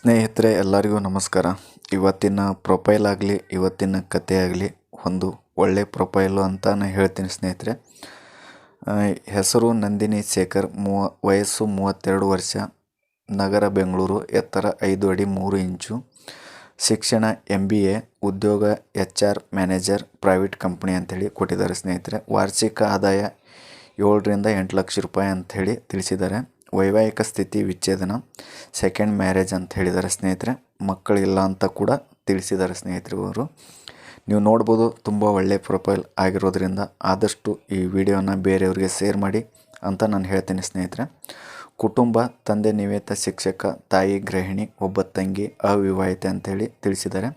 ಸ್ನೇಹಿತರೆ, ಎಲ್ಲರಿಗೂ ನಮಸ್ಕಾರ. ಇವತ್ತಿನ ಪ್ರೊಫೈಲ್ ಆಗಲಿ, ಇವತ್ತಿನ ಕತೆ ಆಗಲಿ, ಒಂದು ಒಳ್ಳೆ ಪ್ರೊಫೈಲು ನಾನು ಹೇಳ್ತೀನಿ ಸ್ನೇಹಿತರೆ. ಹೆಸರು ನಂದಿನಿ ಶೇಖರ್, ಮೂವ, ವಯಸ್ಸು ಮೂವತ್ತೆರಡು ವರ್ಷ, ನಗರ ಬೆಂಗಳೂರು, ಎತ್ತರ ಐದು ಅಡಿ ಮೂರು ಇಂಚು, ಶಿಕ್ಷಣ ಎಂ ಬಿ ಎ ಉದ್ಯೋಗ H R manager, private company ಅಂಥೇಳಿ ಕೊಟ್ಟಿದ್ದಾರೆ ಸ್ನೇಹಿತರೆ. ವಾರ್ಷಿಕ ಆದಾಯ ಏಳರಿಂದ ಎಂಟು ಲಕ್ಷ ರೂಪಾಯಿ ಅಂಥೇಳಿ ತಿಳಿಸಿದ್ದಾರೆ. ವೈವಾಹಿಕ ಸ್ಥಿತಿ ವಿಚ್ಛೇದನ ಸೆಕೆಂಡ್ ಮ್ಯಾರೇಜ್ ಅಂತ ಹೇಳಿದ್ದಾರೆ ಸ್ನೇಹಿತರೆ, ಮಕ್ಕಳಿಲ್ಲ ಅಂತ ಕೂಡ ತಿಳಿಸಿದ್ದಾರೆ ಸ್ನೇಹಿತರು ಇವರು. ನೀವು ನೋಡ್ಬೋದು ತುಂಬ ಒಳ್ಳೆಯ ಪ್ರೊಫೈಲ್ ಆಗಿರೋದ್ರಿಂದ ಆದಷ್ಟು ಈ ವಿಡಿಯೋನ ಬೇರೆಯವ್ರಿಗೆ ಶೇರ್ ಮಾಡಿ ಅಂತ ನಾನು ಹೇಳ್ತೀನಿ ಸ್ನೇಹಿತರೆ. ಕುಟುಂಬ, ತಂದೆ ನಿವೇತ, ಶಿಕ್ಷಕ, ತಾಯಿ, ಗೃಹಿಣಿ, ಒಬ್ಬ ತಂಗಿ, ಅವಿವಾಹಿತೆ ಅಂತೇಳಿ ತಿಳಿಸಿದ್ದಾರೆ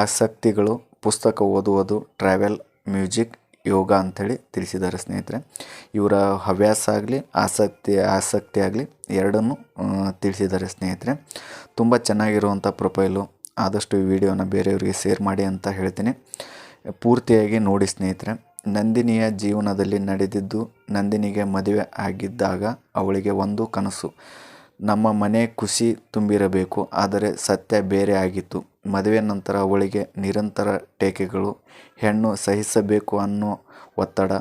ಆಸಕ್ತಿಗಳು, ಪುಸ್ತಕ ಓದುವುದು ಟ್ರಾವೆಲ್ ಮ್ಯೂಸಿಕ್ ಯೋಗ ಅಂಥೇಳಿ ತಿಳಿಸಿದ್ದಾರೆ ಸ್ನೇಹಿತರೆ. ಇವರ ಹವ್ಯಾಸ ಆಗಲಿ, ಆಸಕ್ತಿ ಆಸಕ್ತಿ ಆಗಲಿ ಎರಡನ್ನೂ ತಿಳಿಸಿದ್ದಾರೆ ಸ್ನೇಹಿತರೆ. ತುಂಬ ಚೆನ್ನಾಗಿರುವಂಥ ಪ್ರೊಫೈಲು. ಆದಷ್ಟು ಈ ವಿಡಿಯೋನ ಬೇರೆಯವರಿಗೆ ಶೇರ್ ಮಾಡಿ ಅಂತ ಹೇಳ್ತೀನಿ. ಪೂರ್ತಿಯಾಗಿ ನೋಡಿ ಸ್ನೇಹಿತರೆ. ನಂದಿನಿಯ ಜೀವನದಲ್ಲಿ ನಡೆದಿದ್ದು ನಂದಿನಿಗೆ ಮದುವೆ ಆಗಿದ್ದಾಗ ಅವಳಿಗೆ ಒಂದು ಕನಸು. ನಮ್ಮ ಮನೆ ಖುಷಿ ತುಂಬಿರಬೇಕು, ಆದರೆ ಸತ್ಯ ಬೇರೆ ಆಗಿತ್ತು. ಮದುವೆ ನಂತರ ಅವಳಿಗೆ ನಿರಂತರ ಟೇಕೆಗಳು, ಹೆಣ್ಣು ಸಹಿಸಬೇಕು ಅನ್ನೋ ಒತ್ತಡ,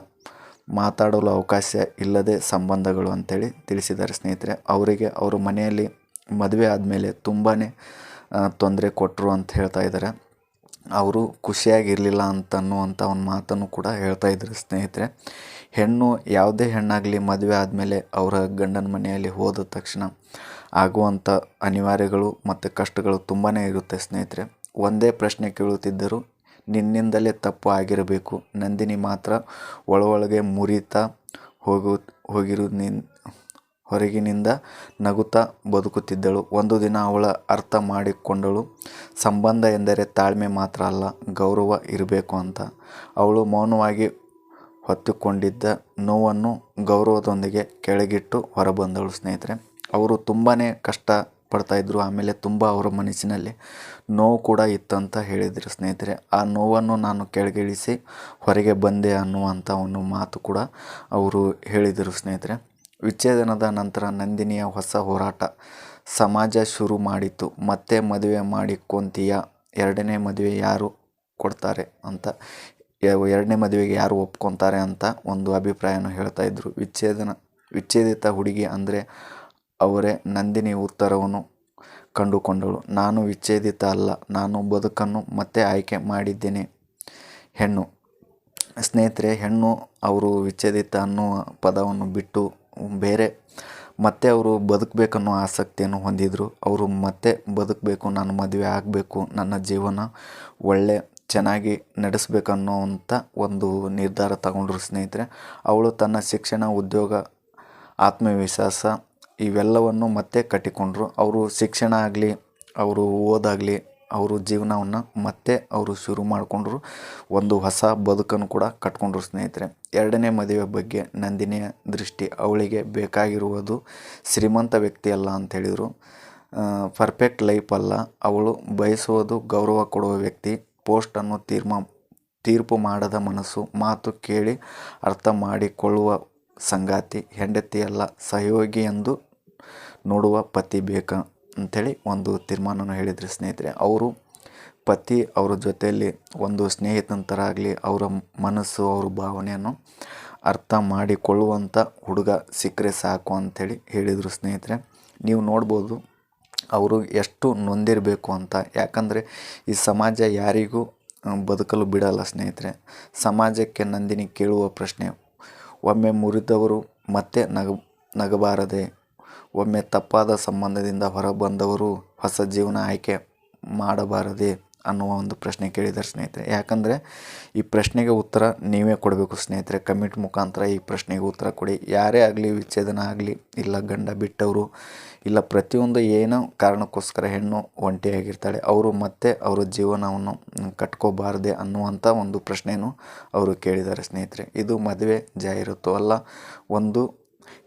ಮಾತಾಡಲು ಅವಕಾಶ ಇಲ್ಲದೆ ಸಂಬಂಧಗಳು ಅಂತೇಳಿ ತಿಳಿಸಿದ್ದಾರೆ ಸ್ನೇಹಿತರೆ. ಅವರಿಗೆ ಅವರು ಮನೆಯಲ್ಲಿ ಮದುವೆ ಆದಮೇಲೆ ತುಂಬಾ ತೊಂದರೆ ಕೊಟ್ಟರು ಅಂತ ಹೇಳ್ತಾ ಇದ್ದಾರೆ. ಅವರು ಖುಷಿಯಾಗಿರಲಿಲ್ಲ ಅಂತ ಅನ್ನುವಂಥ ಒಂದು ಮಾತನ್ನು ಕೂಡ ಹೇಳ್ತಾ ಇದ್ರು ಸ್ನೇಹಿತರೆ. ಹೆಣ್ಣು ಯಾವುದೇ ಹೆಣ್ಣಾಗಲಿ ಮದುವೆ ಆದಮೇಲೆ ಅವರ ಗಂಡನ ಮನೆಯಲ್ಲಿ ಹೋದ ತಕ್ಷಣ ಆಗುವಂಥ ಅನಿವಾರ್ಯಗಳು ಮತ್ತು ಕಷ್ಟಗಳು ತುಂಬಾ ಇರುತ್ತೆ ಸ್ನೇಹಿತರೆ. ಒಂದೇ ಪ್ರಶ್ನೆ ಕೇಳುತ್ತಿದ್ದರು, ನಿನ್ನಿಂದಲೇ ತಪ್ಪು ಆಗಿರಬೇಕು, ನಂದಿನಿ ಮಾತ್ರ ಒಳ ಒಳಗೆ ಮುರಿತಾ ಹೋಗು ಹೋಗಿರೋದು ನಿನ್ ಹೊರಗಿನಿಂದ ನಗುತ್ತಾ ಬದುಕುತ್ತಿದ್ದಳು. ಒಂದು ದಿನ ಅವಳ ಅರ್ಥ ಮಾಡಿಕೊಂಡಳು. ಸಂಬಂಧ ಎಂದರೆ ತಾಳ್ಮೆ ಮಾತ್ರ ಅಲ್ಲ, ಗೌರವ ಇರಬೇಕು ಅಂತ. ಅವಳು ಮೌನವಾಗಿ ಹೊತ್ತುಕೊಂಡಿದ್ದ ನೋವನ್ನು ಗೌರವದೊಂದಿಗೆ ಕೆಳಗಿಟ್ಟು ಹೊರಬಂದಳು. ಸ್ನೇಹಿತರೆ, ಅವರು ತುಂಬಾ ಕಷ್ಟ ಪಡ್ತಾಯಿದ್ರು ಆಮೇಲೆ ತುಂಬ ಅವರ ಮನಸ್ಸಿನಲ್ಲಿ ನೋವು ಕೂಡ ಇತ್ತಂತ ಹೇಳಿದರು. ಸ್ನೇಹಿತರೆ, ಆ ನೋವನ್ನು ನಾನು ಕೆಳಗಿಳಿಸಿ ಹೊರಗೆ ಬಂದೆ ಅನ್ನುವಂಥ ಒಂದು ಮಾತು ಕೂಡ ಅವರು ಹೇಳಿದರು. ಸ್ನೇಹಿತರೆ ವಿಚ್ಛೇದನದ ನಂತರ ನಂದಿನಿಯ ಹೊಸ ಹೋರಾಟ ಸಮಾಜ ಶುರು ಮಾಡಿತು. ಮತ್ತೆ ಮದುವೆ ಮಾಡಿಕೊಂತೀಯ ಎರಡನೇ ಮದುವೆ ಯಾರು ಕೊಡ್ತಾರೆ ಅಂತ, ಎರಡನೇ ಮದುವೆಗೆ ಯಾರು ಒಪ್ಕೊತಾರೆ ಅಂತ ಒಂದು ಅಭಿಪ್ರಾಯನ ಹೇಳ್ತಾ ಇದ್ದರು ವಿಚ್ಛೇದನ, ವಿಚ್ಛೇದಿತ ಹುಡುಗಿ ಅಂದರೆ ಅವರೇ ನಂದಿನಿ ಉತ್ತರವನ್ನು ಕಂಡುಕೊಂಡಳು. ನಾನು ವಿಚ್ಛೇದಿತ ಅಲ್ಲ, ನಾನು ಬದುಕನ್ನು ಮತ್ತೆ ಆಯ್ಕೆ ಮಾಡಿದ್ದೇನೆ ಹೆಣ್ಣು. ಸ್ನೇಹಿತರೆ, ಹೆಣ್ಣು ಅವರು ವಿಚ್ಛೇದಿತ ಅನ್ನುವ ಪದವನ್ನು ಬಿಟ್ಟು ಬೇರೆ ಮತ್ತೆ ಅವರು ಬದುಕಬೇಕನ್ನೋ ಆಸಕ್ತಿಯನ್ನು ಹೊಂದಿದ್ರು. ಅವರು ಮತ್ತೆ ಬದುಕಬೇಕು, ನಾನು ಮದುವೆ ಆಗಬೇಕು, ನನ್ನ ಜೀವನ ಒಳ್ಳೆ, ಚೆನ್ನಾಗಿ ನಡೆಸಬೇಕನ್ನೋವಂಥ ಒಂದು ನಿರ್ಧಾರ ತಗೊಂಡ್ರು ಸ್ನೇಹಿತರೆ. ಅವಳು ತನ್ನ ಶಿಕ್ಷಣ, ಉದ್ಯೋಗ, ಆತ್ಮವಿಶ್ವಾಸ ಇವೆಲ್ಲವನ್ನು ಮತ್ತೆ ಕಟ್ಟಿಕೊಂಡ್ರು. ಅವರು ಶಿಕ್ಷಣ ಆಗಲಿ, ಅವರು ಓದಾಗಲಿ ಅವರು ಜೀವನವನ್ನು ಮತ್ತೆ ಅವರು ಶುರು ಮಾಡಿಕೊಂಡ್ರು ಒಂದು ಹೊಸ ಬದುಕನ್ನು ಕೂಡ ಕಟ್ಕೊಂಡ್ರು ಸ್ನೇಹಿತರೆ. ಎರಡನೇ ಮದುವೆ ಬಗ್ಗೆ ನಂದಿನಿಯ ದೃಷ್ಟಿ ಅವಳಿಗೆ ಬೇಕಾಗಿರುವುದು ಶ್ರೀಮಂತ ವ್ಯಕ್ತಿ ಅಲ್ಲ ಅಂತ ಹೇಳಿದರು. ಪರ್ಫೆಕ್ಟ್ ಲೈಫ್ ಅಲ್ಲ. ಅವಳು ಬಯಸುವುದು ಗೌರವ ಕೊಡುವ ವ್ಯಕ್ತಿ. ಪೋಸ್ಟನ್ನು ತೀರ್ಮಾ, ತೀರ್ಪು ಮಾಡದ ಮನಸ್ಸು. ಮಾತು ಕೇಳಿ ಅರ್ಥ ಮಾಡಿಕೊಳ್ಳುವ ಸಂಗಾತಿ. ಹೆಂಡತಿಯಲ್ಲ, ಸಹಯೋಗಿ ಎಂದು ನೋಡುವ ಪತಿ ಬೇಕ? ಅಂಥೇಳಿ ಒಂದು ತೀರ್ಮಾನನ ಹೇಳಿದರು ಸ್ನೇಹಿತರೆ. ಅವರು ಪತಿ ಅವರ ಜೊತೆಯಲ್ಲಿ ಒಂದು ಸ್ನೇಹಿತನ ಥರ ಆಗಲಿ, ಅವರ ಮನಸ್ಸು, ಅವ್ರ ಭಾವನೆಯನ್ನು ಅರ್ಥ ಮಾಡಿಕೊಳ್ಳುವಂಥ ಹುಡುಗ ಸಿಕ್ಕರೆ ಸಾಕು ಅಂಥೇಳಿ ಹೇಳಿದರು ಸ್ನೇಹಿತರೆ. ನೀವು ನೋಡ್ಬೋದು ಅವರು ಎಷ್ಟು ನೊಂದಿರಬೇಕು ಅಂತ. ಯಾಕಂದರೆ ಈ ಸಮಾಜ ಯಾರಿಗೂ ಬದುಕಲು ಬಿಡಲ್ಲ ಸ್ನೇಹಿತರೆ. ಸಮಾಜಕ್ಕೆ ನಂದಿನಿ ಕೇಳುವ ಪ್ರಶ್ನೆ, ಒಮ್ಮೆ ಮುರಿದವರು ಮತ್ತೆ ನಗ, ನಗಬಾರದೆ ಒಮ್ಮೆ ತಪ್ಪಾದ ಸಂಬಂಧದಿಂದ ಹೊರಬಂದವರು ಹೊಸ ಜೀವನ ಆಯ್ಕೆ ಮಾಡಬಾರದೆ ಅನ್ನುವ ಒಂದು ಪ್ರಶ್ನೆ ಕೇಳಿದ್ದಾರೆ ಸ್ನೇಹಿತರೆ. ಯಾಕಂದರೆ ಈ ಪ್ರಶ್ನೆಗೆ ಉತ್ತರ ನೀವೇ ಕೊಡಬೇಕು ಸ್ನೇಹಿತರೆ. ಕಮಿಟ್ ಮುಖಾಂತರ ಈ ಪ್ರಶ್ನೆಗೆ ಉತ್ತರ ಕೊಡಿ. ಯಾರೇ ಆಗಲಿ, ವಿಚ್ಛೇದನ ಆಗಲಿ, ಇಲ್ಲ ಗಂಡ ಬಿಟ್ಟವರು, ಇಲ್ಲ ಪ್ರತಿಯೊಂದು ಏನೋ ಕಾರಣಕ್ಕೋಸ್ಕರ ಹೆಣ್ಣು ಒಂಟಿಯಾಗಿರ್ತಾಳೆ, ಅವರು ಮತ್ತೆ ಅವರ ಜೀವನವನ್ನು ಕಟ್ಕೋಬಾರದೆ ಅನ್ನುವಂಥ ಒಂದು ಪ್ರಶ್ನೆಯನ್ನು ಅವರು ಕೇಳಿದ್ದಾರೆ ಸ್ನೇಹಿತರೆ. ಇದು ಮದುವೆ ಜಾಹೀರಾತು ಅಲ್ಲ. ಒಂದು,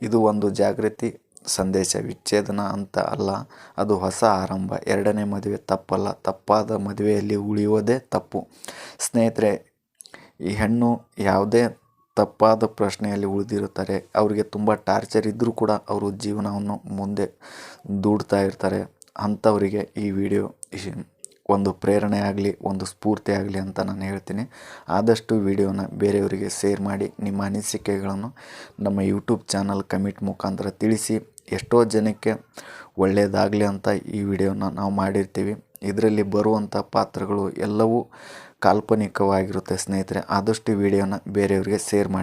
ಇದು ಒಂದು ಜಾಗೃತಿ ಸಂದೇಶ ವಿಚ್ಛೇದನ ಅಂತ ಅಲ್ಲ, ಅದು ಹೊಸ ಆರಂಭ. ಎರಡನೇ ಮದುವೆ ತಪ್ಪಲ್ಲ. ತಪ್ಪಾದ ಮದುವೆಯಲ್ಲಿ ಉಳಿಯೋದೇ ತಪ್ಪು. ಸ್ನೇಹಿತರೆ, ಈ ಹೆಣ್ಣು ಯಾವುದೇ ತಪ್ಪಾದ ಪ್ರಶ್ನೆಯಲ್ಲಿ ಉಳಿದಿರುತ್ತಾರೆ. ಅವರಿಗೆ ತುಂಬ ಟಾರ್ಚರ್ ಇದ್ದರೂ ಕೂಡ ಅವರು ಜೀವನವನ್ನು ಮುಂದೆ ದೂಡ್ತಾ ಇರ್ತಾರೆ. ಅಂಥವರಿಗೆ ಈ ವಿಡಿಯೋ ಒಂದು ಪ್ರೇರಣೆ ಆಗಲಿ, ಒಂದು ಸ್ಫೂರ್ತಿ ಆಗಲಿ ಅಂತ ನಾನು ಹೇಳ್ತೀನಿ. ಆದಷ್ಟು ವಿಡಿಯೋನ ಬೇರೆಯವರಿಗೆ ಶೇರ್ ಮಾಡಿ, ನಿಮ್ಮ ಅನಿಸಿಕೆಗಳನ್ನು ನಮ್ಮ ಯೂಟ್ಯೂಬ್ ಚಾನಲ್ ಕಮಿಟ್ ಮುಖಾಂತರ ತಿಳಿಸಿ ಎಷ್ಟೋ ಜನಕ್ಕೆ ಒಳ್ಳೆಯದಾಗಲಿ ಅಂತ ಈ ವಿಡಿಯೋನ ನಾವು ಮಾಡಿರ್ತೀವಿ. ಇದರಲ್ಲಿ ಬರುವಂಥ ಪಾತ್ರಗಳು ಎಲ್ಲವೂ ಕಾಲ್ಪನಿಕವಾಗಿರುತ್ತೆ ಸ್ನೇಹಿತರೆ. ಆದಷ್ಟು ವಿಡಿಯೋನ ಬೇರೆಯವರಿಗೆ ಶೇರ್ ಮಾಡಿ.